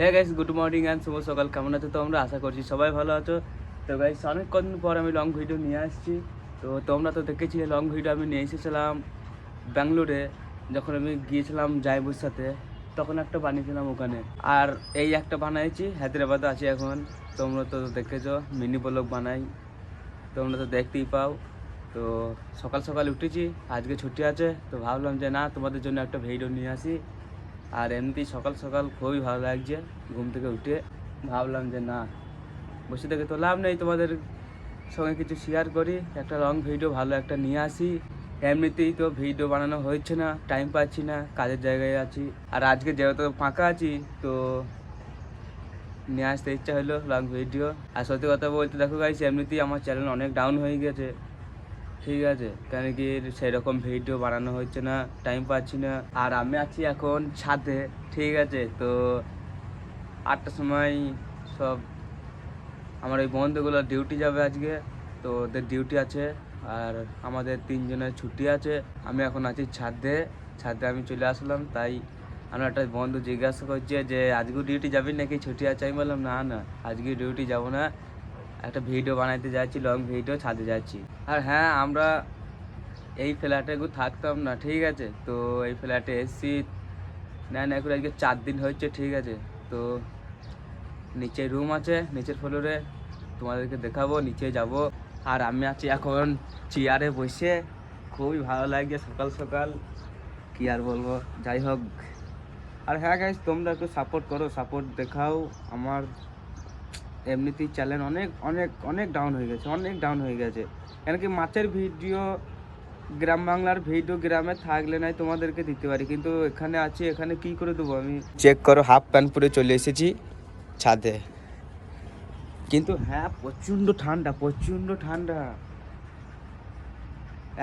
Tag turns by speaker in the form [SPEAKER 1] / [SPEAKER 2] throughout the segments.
[SPEAKER 1] হ্যাঁ guys good morning and শুভ সকাল। কেমন আছো তোমরা? আশা করছি সবাই ভালো আছো। তো গাইস অনেক কদিন পর আমি লং ভিডিও নিয়ে আসছি। তো তোমরা তো দেখেছিলে লং ভিডিও আমি নিয়ে এসেছিলাম ব্যাঙ্গালোরে। যখন আমি গিয়েছিলাম জাইবুর সাথে তখন একটা বানিয়েছিলাম ওখানে। আর এই একটা বানিয়েছি হায়দ্রাবাদে আছি এখন। তোমরা তো দেখেছ, মিনি ব্লগ বানাই। তোমরা তো দেখতেই পাও। তো সকাল সকাল উঠেছি, আজকে ছুটি আছে। তো ভাবলাম যে না, তোমাদের জন্য একটা ভিডিও নিয়ে আসি। আর এমনি সকাল সকাল খুবই ভালো লাগছে ঘুম থেকে উঠে। ভাবলাম যে না, বসে থেকে তো লাভ নেই তোমাদের সঙ্গে কিছু শেয়ার করি। একটা লং ভিডিও ভালো একটা নিয়ে আসি। এমনিতেই তো ভিডিও বানানো হচ্ছে না টাইম পাচ্ছি না, কাজের জায়গায় আছি। আর আজকে যেহেতু ফাঁকা আছি, তো নিয়ে আসতে ইচ্ছা হলো লং ভিডিও আর সত্যি কথা বলতে দেখো গাইস এমনিতেই আমার চ্যানেল অনেক ডাউন হয়ে গেছে। ঠিক আছে, কেন কি সেরকম ভিডিও বানানো হচ্ছে না টাইম পাচ্ছি না। আর আমি আছি এখন ছাদে ঠিক আছে, তো আটটার সময় সব আমার ওই বন্ধুগুলো ডিউটি যাবে আজকে, তো ওদের ডিউটি আছে, আর আমাদের তিনজনের ছুটি আছে। আমি এখন আছি ছাদে ছাদে আমি চলে আসলাম, তাই আমার একটা বন্ধু জিজ্ঞাসা করছে যে আজকেও ডিউটি যাবি নাকি? ছুটি আছে? আমি বললাম, না না, আজকে ডিউটি যাব না। একটা ভিডিও বানাইতে যাচ্ছি লং ভিডিও ছাদে যাচ্ছি। আর হ্যাঁ আমরা এই ফ্ল্যাটে থাকতাম না, ঠিক আছে? তো এই ফ্ল্যাটে এসছি। না না, এখন আজকে চার দিন হচ্ছে ঠিক আছে? তো নিচে রুম আছে, নিচের ফ্লোরে তোমাদেরকে দেখাবো, নিচে যাব। আর আমি আছি এখন চেয়ারে বসে। খুবই ভালো লাগছে, সকাল সকাল। কি আর বলব? যাই হোক। আর হ্যাঁ গাইস তোমরা একটু সাপোর্ট করো সাপোর্ট দেখাও। আমার এমনিতেই চ্যানেল অনেক অনেক অনেক ডাউন হয়ে গেছে, অনেক ডাউন হয়ে গেছে। কেন কি মাছের ভিডিও গ্রাম বাংলার ভিডিও গ্রামে থাকলে নাই তোমাদেরকে দিতে পারি কিন্তু এখানে আছি এখানে কি করে দেবো আমি? চেক করো হাফ প্যান্ট পরে চলে এসেছি ছাদে। কিন্তু হ্যাঁ প্রচণ্ড ঠান্ডা প্রচণ্ড ঠান্ডা।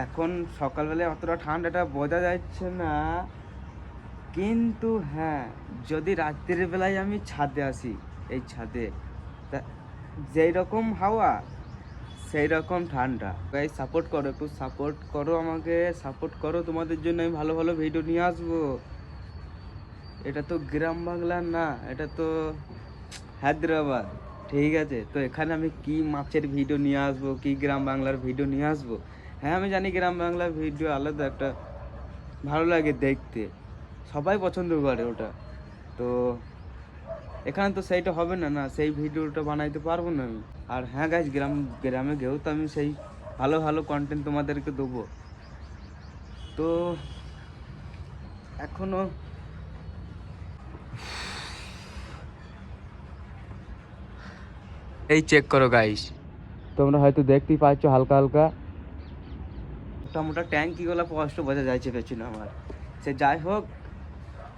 [SPEAKER 1] এখন সকালবেলায় অতটা ঠান্ডাটা বোঝা যাচ্ছে না কিন্তু হ্যাঁ যদি রাত্রির বেলায় আমি ছাদে আসি এই ছাদে তা যেই রকম হাওয়া সেই রকম ঠান্ডা। তাই সাপোর্ট করো, একটু সাপোর্ট করো আমাকে। সাপোর্ট করো তোমাদের জন্য, আমি ভালো ভালো ভিডিও নিয়ে আসব। এটা তো গ্রাম বাংলা না, এটা তো হায়দ্রাবাদ। ঠিক আছে, তো এখানে আমি কি মাছের ভিডিও নিয়ে আসব, কি গ্রাম বাংলার ভিডিও নিয়ে আসব? হ্যাঁ আমি জানি গ্রাম বাংলার ভিডিও আলাদা একটা, ভালো লাগে দেখতে। সবাই পছন্দ করে ওটা। তো এখানে তো সেইটা হবে না না সেই ভিডিওটা বানাইতে পারব না আমি। আর হ্যাঁ গাছ গ্রাম গ্রামে গেও তো আমি সেই ভালো ভালো কন্টেন্ট তোমাদেরকে দেবো তো এখনও এই চেক করো গাইস তোমরা হয়তো দেখতেই পাচ্ছ হালকা হালকা। মোটা মোটা ট্যাঙ্কিগুলো কষ্ট বোঝা যাচ্ছে পেছনে আমার। সে যাই হোক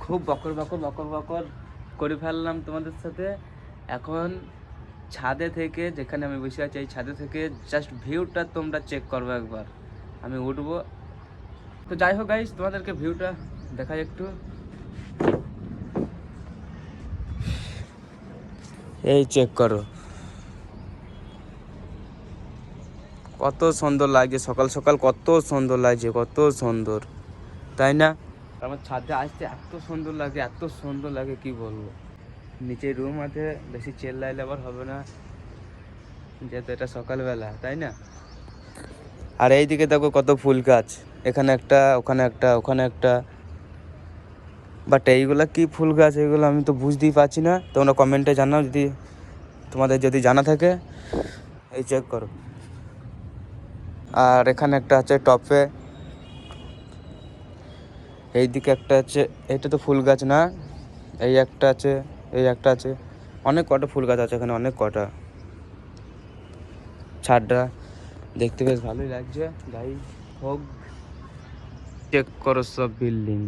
[SPEAKER 1] খুব বকর বকর বকর বকর। করে ফেললাম তোমাদের সাথে। এখন ছাদে থেকে, যেখানে আমি বসে আছি, এই ছাদে থেকে জাস্ট ভিউটা তোমরা চেক করবে একবার। আমি উঠবো। তো যাই হোক গাইস তোমাদেরকে ভিউটা দেখাই একটু। এই চেক করো। কত সুন্দর লাগছে, সকাল সকাল কত সুন্দর লাগছে, কত সুন্দর। তাই না? আমার ছাদে আসতে এত সুন্দর লাগে, এত সুন্দর লাগে, কি বলব? নিচে রুম আছে, বেশি চেল্লাইলে আবার হবে না। যেহেতু এটা সকালবেলা, তাই না? আর এইদিকে দেখো কত ফুল গাছ। এখানে একটা, ওখানে একটা ওখানে একটা। বাট এইগুলা কি ফুল গাছ, এইগুলো আমি তো বুঝতেই পারছি না। তোমরা কমেন্টে জানাও যদি, তোমাদের যদি জানা থাকে। এই চেক করো। আর এখানে একটা আছে টপে এইদিকে একটা আছে এটা তো ফুল গাছ না? এই একটা আছে, এই একটা আছে। অনেক কটা ফুল গাছ আছে এখানে, অনেক কটা। ছাদটা দেখতে বেশ ভালোই লাগছে। যাই হোক চেক করো সব বিল্ডিং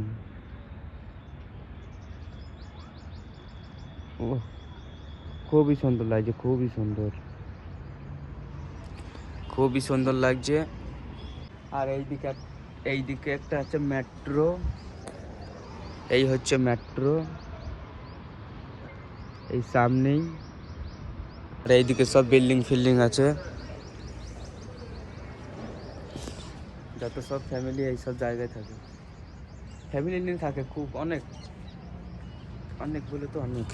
[SPEAKER 1] ও খুবই সুন্দর লাগছে, খুবই সুন্দর। খুবই সুন্দর লাগছে। আর এইদিকে এক- এইদিকে একটা আছে মেট্রো এই হচ্ছে মেট্রো এই সামনেই। আর এইদিকে সব বিল্ডিং ফিল্ডিং আছে। যত সব ফ্যামিলি এই সব জায়গায় থাকে। ফ্যামিলি নিয়ে থাকে খুব অনেক। অনেক বলে তো অনেক।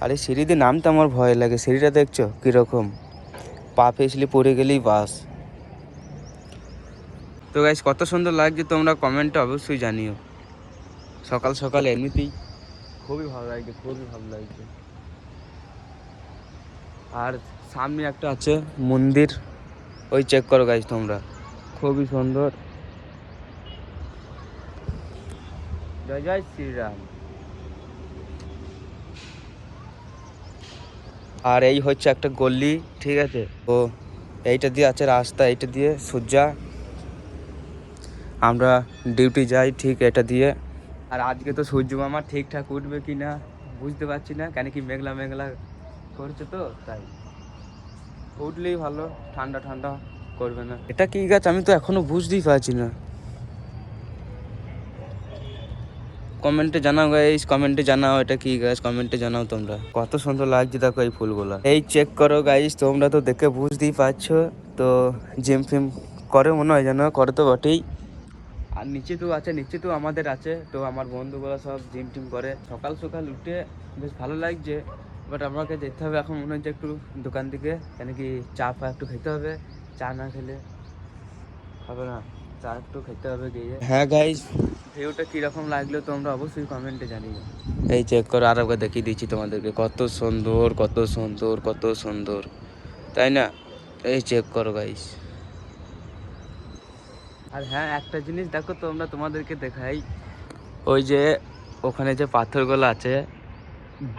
[SPEAKER 1] আরে সিঁড়ি দিয়ে নামতে আমার ভয় লাগে। সিঁড়িটা দেখছ? কীরকম? পা ফেসলি পড়ে গেলেই বাস। তো গাইস কত সুন্দর লাগছে, তোমরা কমেন্টে অবশ্যই জানিও। সকাল সকাল এমনিতেই খুবই ভালো লাগছে, খুবই ভালো লাগছে। আর সামনে একটা আছে মন্দির, ওই চেক করো গাইস তোমরা। খুবই সুন্দর। জয় জয় শ্রীরাম। আর এই হচ্ছে একটা গল্লি ঠিক আছে? ও, এইটা দিয়ে আছে রাস্তা, এইটা দিয়ে সূর্যা। আমরা ডিউটি যাই, ঠিক এটা দিয়ে। আর আজকে তো সূর্য মামা ঠিকঠাক উঠবে কি না, বুঝতে পারছি না। কেন কি মেঘলা মেঘলা করছে তো, তাই। উঠলেই ভালো, ঠান্ডা ঠান্ডা করবে না। এটা কি গাছ? আমি তো এখনও বুঝতেই পারছি না। কমেন্টে জানাও গাইস কমেন্টে জানাও এটা কি গাছ, কমেন্টে জানাও তোমরা। কত সুন্দর লাগছে দেখো এই ফুলগুলো। এই চেক করো গাইস তোমরা তো দেখে বুঝতেই পারছ। তো জিম ফিম করে মনে হয় যেন, করে তো বটেই। আর নিচে তো আছে নিচে তো আমাদের আছে। তো আমার বন্ধুগুলো সব জিম টিম করে। সকাল সকাল উঠে বেশ ভালো লাগছে বাট আমাকে যেতে হবে এখন মনে হচ্ছে একটু দোকান থেকে কেন কি চা ফা একটু খেতে হবে চা না খেলে হবে না। চা একটু খেতে হবে গিয়ে। হ্যাঁ গাইস ভিউটা কীরকম লাগল তোমরা অবশ্যই কমেন্টে জানিও। এই চেক করো আর একবার দেখিয়ে দিচ্ছি তোমাদেরকে। কত সুন্দর কত সুন্দর কত সুন্দর। তাই না? এই চেক করো গাইস আর হ্যাঁ একটা জিনিস দেখো তোমরা, তোমাদেরকে দেখাই। ওই যে, ওখানে যে পাথরগুলো আছে,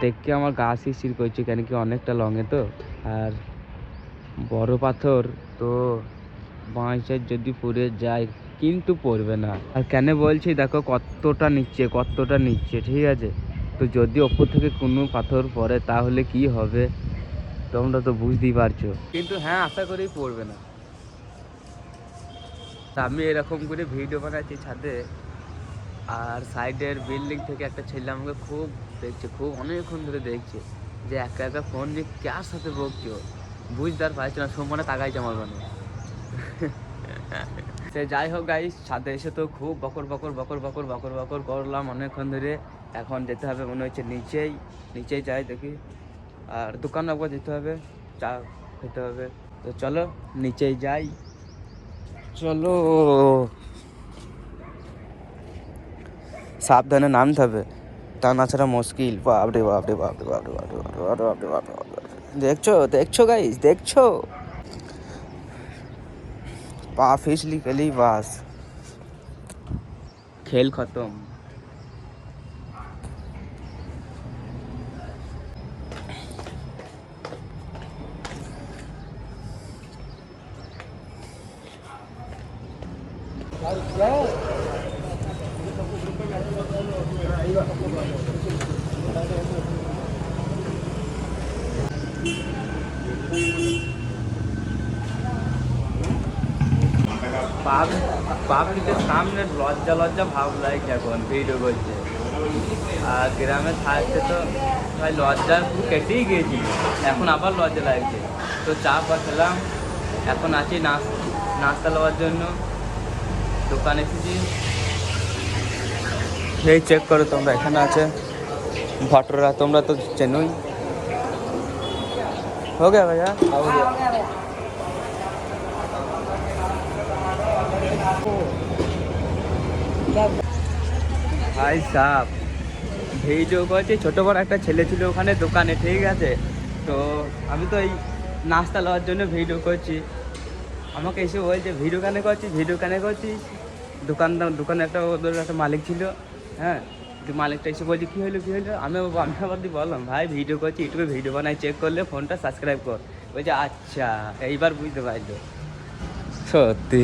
[SPEAKER 1] দেখতে আমার গা শিরশির করছে, কেন কি অনেকটা লঙে তো। আর বড় পাথর তো বাঁশের যদি পড়ে যায়, কিন্তু পড়বে না। আর কেন বলছি, দেখো কতটা নিচ্ছে কতটা নিচ্ছে ঠিক আছে? তো যদি ওপর থেকে কোনো পাথর পড়ে, তাহলে কি হবে? তোমরা তো বুঝতেই পারছ। কিন্তু হ্যাঁ আশা করেই পড়বে না। আমি এরকম করে ভিডিও বানাচ্ছি ছাদে। আর সাইডের বিল্ডিং থেকে একটা ছেলে আমাকে খুব দেখছে খুব অনেকক্ষণ ধরে দেখছে যে একা একা ফোন নিয়ে কার সাথে বকছো? বুঝতে আর পারছি না সমানে তাকাইছে আমার মানে সে যাই হোক গাইস ছাদে এসে তো খুব বকর বকর বকর বকর বকর বকর করলাম অনেকক্ষণ ধরে। এখন যেতে হবে মনে হচ্ছে নিচেই নিচেই যাই দেখি। আর দোকান একবার যেতে হবে চা খেতে হবে। তো চলো নিচেই যাই। চলো সাবধানে নামতে হবে তা না ছাড়া মুশকিল বাপরে বাপরে বাপরে বাপরে বাপরে বাপরে বাপরে বাপরে বাপরে দেখছো দেখছো গাইস দেখছো পা फिसली गली बास खेल खत्म পাবলিকের সামনে লজ্জা লজ্জা ভাব লাগছে এখন ভিডিও করছে। আর গ্রামে থাকতে তো ভাই লজ্জা কেটেই গিয়েছি এখন আবার লজ্জা লাগছে। তো চা খেলাম এখন আছি নাস্তা লওয়ার জন্য। দোকানে এসেছি। এই চেক করো তোমরা এখানে আছে। ভটররা তোমরা তো চেনই। হো গে ভাইয়া? হ্যাঁ, হ্যাঁ, হ্যাঁ। ভাই সাহ ভিডিও করছে ছোটো বড় একটা ছেলে ছিল ওখানে দোকানে, ঠিক আছে? তো আমি তো এই নাস্তা লওয়ার জন্য ভিডিও করছি। আমাকে এসে বলছে, ভিডিও কানে করছিস? ভিডিও কানে করছিস? দোকানদার, দোকানে একটা ওদের একটা মালিক ছিল হ্যাঁ? মালিকটা এসে বলছে, কী হলো কী হলো? আমি আমি আবার বললাম, ভাই, ভিডিও করছি, ইউটিউবে ভিডিও বানাই চেক করলে ফোনটা সাবস্ক্রাইব কর। বলছে আচ্ছা এইবার বুঝতে পারল। সত্যি।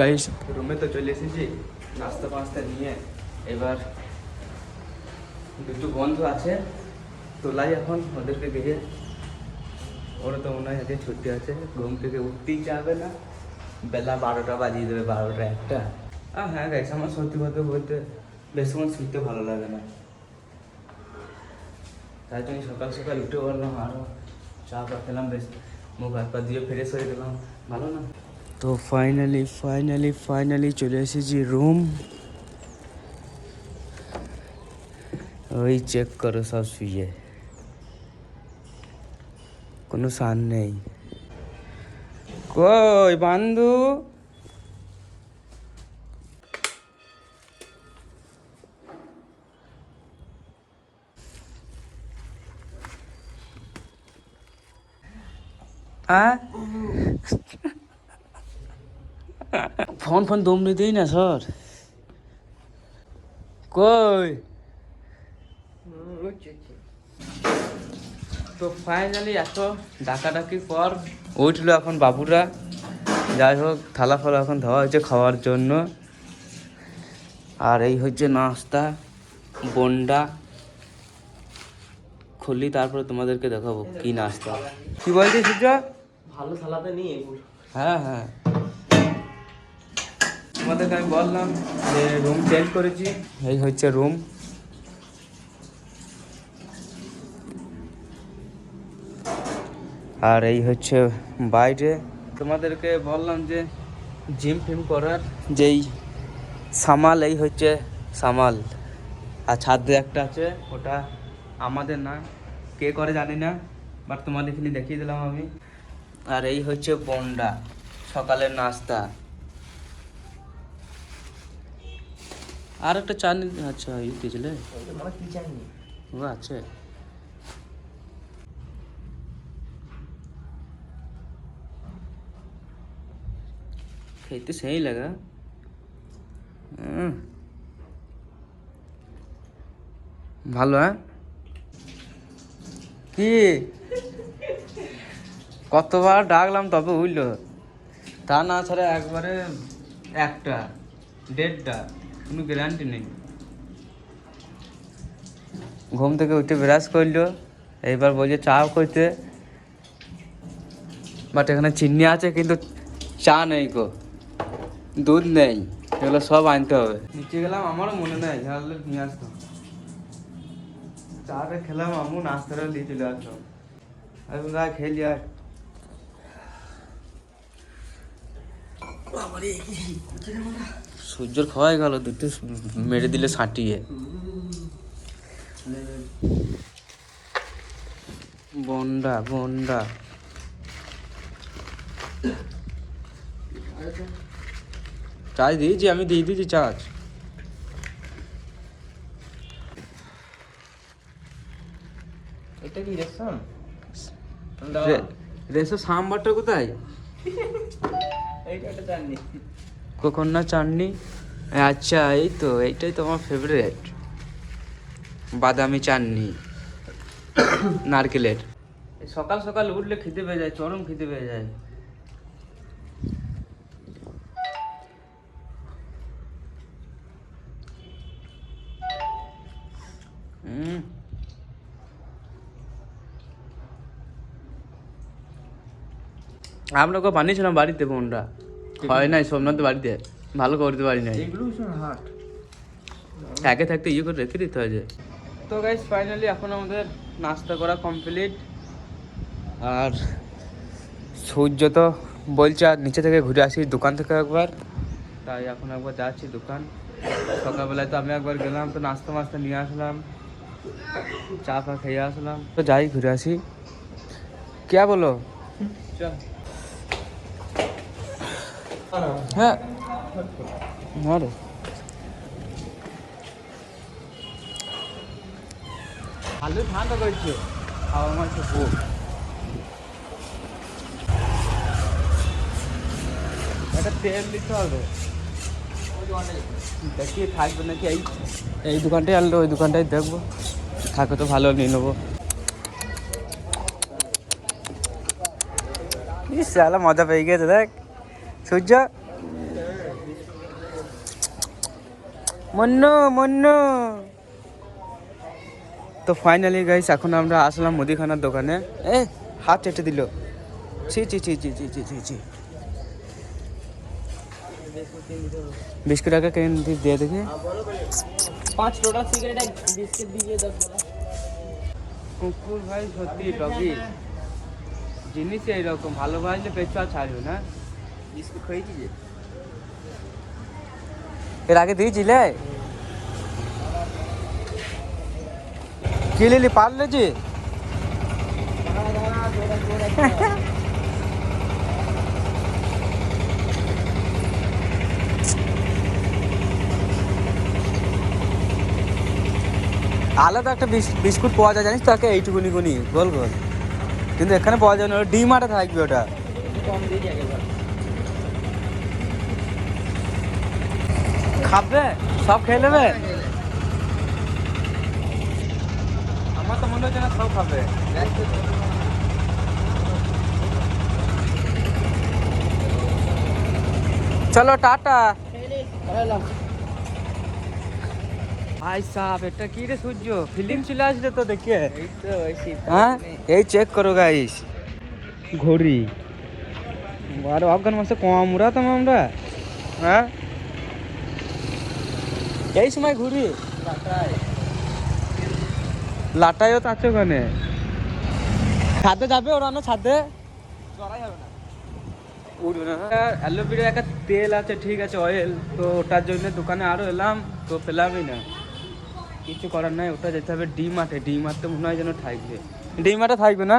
[SPEAKER 1] গাইস। রুমে তো চলে এসেছি, নাস্তা ফাস্তা নিয়ে। এবার দুটো বন্ধু আছে তোলাই এখন ওদেরকে গিয়ে ওরা তো মনে হয় ছুটি আছে, ঘুম থেকে উঠতেই যাবে না। বেলা বারোটা বাজিয়ে দেবে, বারোটা একটা। আহ হ্যাঁ গাইস, আমার সত্যি কথা বলতে বেশিক্ষণ শুনতে ভালো লাগে না। তাই জন্য সকাল সকাল উঠে বললাম আরও চা পা খেলাম, বেশ মুখ হাত পা দিয়ে ফ্রেশ হয়ে গেলাম। ভালো না? তো ফাইনালি ফাইনালি ফাইনালি চলে এসেছি রুম ওই চেক করো সব শুয়ে কোনো সান নেই কই বান্ধু হ্যাঁ ফোন ফোন দমড়ে দিই না স্যার। কই? তো ফাইনালি এত ডাকাডাকির পর উঠল এখন বাবুরা। যাই হোক থালা ফালা এখন ধোয়া হয়েছে খাওয়ার জন্য। আর এই হচ্ছে নাস্তা বন্ডা। খুললি তারপরে তোমাদেরকে দেখাবো কি নাস্তা। কি বলছিস সূর্য?
[SPEAKER 2] ভালো থালাতে নিয়ে
[SPEAKER 1] হ্যাঁ হ্যাঁ। তোমাদেরকে আমি বললাম যে রুম চেঞ্জ করেছি। এই হচ্ছে রুম আর এই হচ্ছে বাইরে। তোমাদেরকে বললাম যে জিম ফিম করার যেই সামাল, এই হচ্ছে সামাল। আর ছাদে একটা আছে, ওটা আমাদের না। কে করে জানি না বাট তোমাদের এখানে দেখিয়ে দিলাম আমি। আর এই হচ্ছে বন্ডা, সকালের নাস্তা। আর একটা চা নি আচ্ছা এই দিয়েছিলে
[SPEAKER 2] মানে
[SPEAKER 1] ও আছে। খেতে সেই লাগা। ভালো হ্যাঁ? কি? কতবার ডাকলাম তবে উঠল তা না ছাড়া একবারে একটা দেড়টা। কোনো গ্যারান্টি নেই। ঘুম থেকে উঠে ব্রাশ করল এইবার বলছে চা করতে বাট এখানে চিনি আছে কিন্তু চা নেই গো দুধ নেই এগুলো সব আনতে হবে। নিচে গেলাম আমারও মনে নেই ঝাড়লে নিয়ে আসতাম। চাটা খেলাম আমু নাস্তাটা দিয়ে চলে আসলাম আমি গা খেলি আর। সূর্যর খাওয়াই গেল দুটো মেরে দিলে সাঁটিয়ে বন্ডা বন্ডা। চার্জ দিয়েছি আমি দিয়ে দিয়েছি চার্জ।
[SPEAKER 2] এটা কি
[SPEAKER 1] সাম্বারটা কোথায়?
[SPEAKER 2] এইটা জানি।
[SPEAKER 1] কখন না চাটনি আচ্ছা এই তো, এইটাই তো আমার ফেভারিট বাদামি চাটনি নারকেলের। সকাল সকাল উঠলে খেতে পেয়ে যায়, চরম খেতে পেয়ে যায়। আমরা ওকে বানিয়েছিলাম বাড়িতে বোনরা। হয় নাই সোমনাথ বাড়িতে। ভালো করতে পারি নাই। একে থাকতে ইয়ে করে রেখে দিতে হয় যে। তো গাইস ফাইনালি এখন আমাদের নাস্তা করা কমপ্লিট আর সূর্য তো বলছে আর নিচে থেকে ঘুরে আসি দোকান থেকে একবার। তাই এখন একবার যাচ্ছি দোকান। সকালবেলায় তো আমি একবার গেলাম তো নাস্তা মাস্তা নিয়ে আসলাম। চা ফা খেয়ে আসলাম। তো যাই ঘুরে আসি। কে বলো? চল। হ্যাঁ। মারো আলু ঠান্ডা করছে। খাওয়া মাছ খুব। একটা তেল দিতে হবে। দেখি থাকবে নাকি এই? এই দোকানটাই আনলো ওই দোকানটাই দেখব। থাকে তো ভালো নিয়ে নেব। ইস মজা পেয়ে গেছে দেখ। সূর্য? মন্নু মন্নু। তো ফাইনালি গাইস এখন আমরা আসলাম মুদিখানার দোকানে। এ হাত চেটে দিল। ছি ছি ছি ছি ছি ছি ছি ছি। বিস্কুট টাকা কেন দিয়ে দেখি।
[SPEAKER 2] পাঁচ টোটা সিগারেট বিস্কিট দিয়ে দশ
[SPEAKER 1] কুকুর ভাই সত্যি টবি জিনিস এইরকম ভালোবাসলে পেছু আর ছাড়বে এর আগে দিয়েছিলে? কি নিলি পারলে যে? আলাদা একটা বিস্কুট পাওয়া যায় জানিস তো একে এইটুকুনি গুনি গোল গোল কিন্তু এখানে পাওয়া যায় না ডিমার্টে থাকবে ওটা।
[SPEAKER 2] কম দিয়ে
[SPEAKER 1] খাবে? সব খেয়ে নেবে? আমার তো মনে হচ্ছে না সব খাবে। চলো, টাটা। ভাই সাহেব, এটা কি রে সূর্য? ফিল্ম চলে আসলে তো দেখে। হ্যাঁ? এই চেক করো গাইস ঘড়ি। আর অফগান মাসে কম উড়াতাম আমরা। হ্যাঁ? এই সময় ঘুরি।
[SPEAKER 2] টাটায়।
[SPEAKER 1] লাটাইও তো আছে ওখানে ছাদে যাবে ওরা না ছাদে?
[SPEAKER 2] না।
[SPEAKER 1] উঠবে না অ্যালোভেরা একটা তেল আছে ঠিক আছে অয়েল তো ওটার জন্য দোকানে আরও এলাম তো পেলামই না। কিছু করার নাই ওটা যেতে হবে ডি মাঠে ডি মাঠে মনে হয় যেন থাকবে। ডি মাঠে থাকবে না?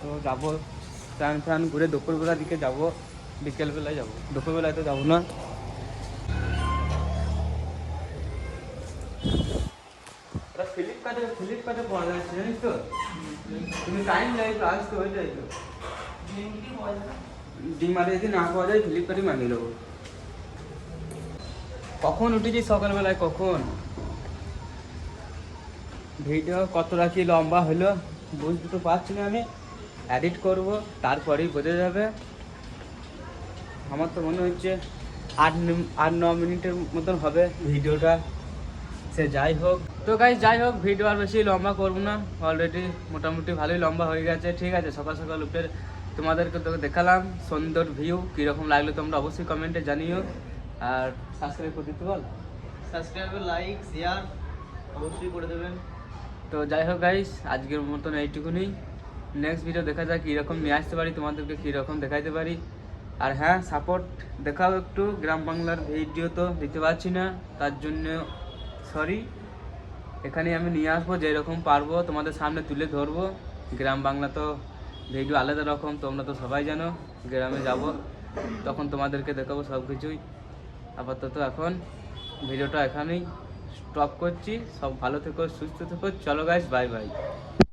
[SPEAKER 1] তো যাব স্নান ফ্রান ঘুরে দুপুরবেলার দিকে যাব বিকেলবেলায় যাব। দুপুরবেলায় তো যাব না। ফ্লিপকার্টে ফ্লিপকার্টে পাওয়া যাচ্ছে জানিস তো? তুমি টাইম লাগবে আসতে হয়ে যায় তো ডিমারে যদি না পাওয়া যায় ফ্লিপকার্টই মানিয়ে নেব। কখন উঠেছি সকালবেলায়, কখন? ভিডিও কতটা কি লম্বা হলো, বুঝতে তো পারছি না আমি। এডিট করব, তারপরেই বোঝা যাবে। আমার তো মনে হচ্ছে আট আট ন মিনিটের মতন হবে ভিডিওটা সে যাই হোক। তো গাইজ যাই হোক ভিডিও আর বেশি লম্বা করব না। অলরেডি মোটামুটি ভালোই লম্বা হয়ে গেছে। ঠিক আছে সকাল সকাল উঠে তোমাদেরকে তো দেখালাম সুন্দর ভিউ কীরকম লাগল তোমরা অবশ্যই কমেন্টে জানিও। আর সাবস্ক্রাইব করে দিতে বল।
[SPEAKER 2] সাবস্ক্রাইব লাইক শেয়ার অবশ্যই করে দেবেন।
[SPEAKER 1] তো যাই হোক গাইস আজকের মতন এইটুকুনি। নেক্সট ভিডিও দেখা যাক কীরকম নিয়ে আসতে পারি তোমাদেরকে কীরকম দেখাইতে পারি। আর হ্যাঁ সাপোর্ট দেখাও একটু। গ্রাম বাংলার ভিডিও তো দিতে পারছি না তার জন্য সরি এখানে আমি নিয়ে আসব, যেরকম পারব, তোমাদের সামনে তুলে ধরবো। গ্রাম বাংলা তো ভিডিও আলাদা রকম, তোমরা তো সবাই জানো, গ্রামে যাব, তখন তোমাদেরকে দেখাবো সব কিছুই আপাতত এখন ভিডিওটা এখানেই স্টপ করছি। সব ভালো থেকো, সুস্থ থেকো, চলো গাইস বাই বাই